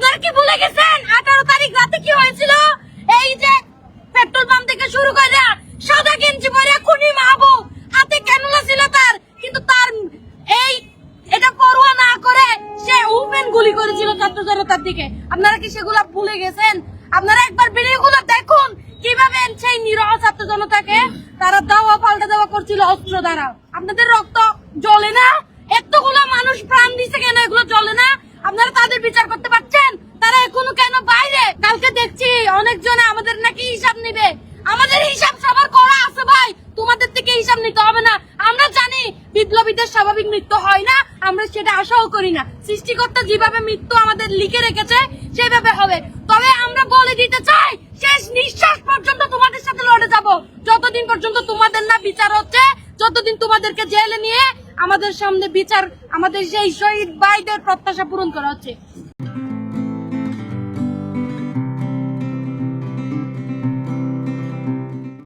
আপনারা কি ভুলে গেছেন? আঠারো তারিখ রাতে কি হয়েছিল? এই যে পেট্রোল পাম্প থেকে শুরু করে সাদা গেঞ্জি পরে খুনি মাহবুব, হাতে ক্যানুলা ছিল তার, কিন্তু তার এই এটা পরোয়া না করে সে ওপেন গুলি করেছিল ছাত্র জনতার দিকে। আপনারা কি সেগুলা ভুলে গেছেন? আপনারা একবার ভিডিওগুলো দেখুন, কীভাবে সেই নিরহ ছাত্র জনতাকে তারা দাওয়া পাল্টা দাওয়া করছিল অস্ত্র দ্বারা। আপনাদের রক্ত জ্বলে না? কালকে দেখছি অনেকজনে আমাদের নাকি হিসাব নিবে। আমাদের হিসাব সবার করা আছে ভাই। তোমাদের থেকে হিসাব নিতে হবে না। আমরা জানি বিপ্লবীদের স্বাভাবিক মৃত্যু হয় না। আমরা সেটা আশাও করি না। সৃষ্টিকর্তা যেভাবে মৃত্যু আমাদের লিখে রেখেছে, সেভাবে হবে। তবে আমরা বলে দিতে চাই, শেষ নিঃশ্বাস পর্যন্ত তোমাদের সাথে লড়ে যাব। যতদিন পর্যন্ত তোমাদের না বিচার হচ্ছে, যতদিন তোমাদেরকে জেলে নিয়ে আমাদের সামনে বিচার, আমাদের সেই শহীদ ভাইদের প্রত্যাশা পূরণ করা হচ্ছে।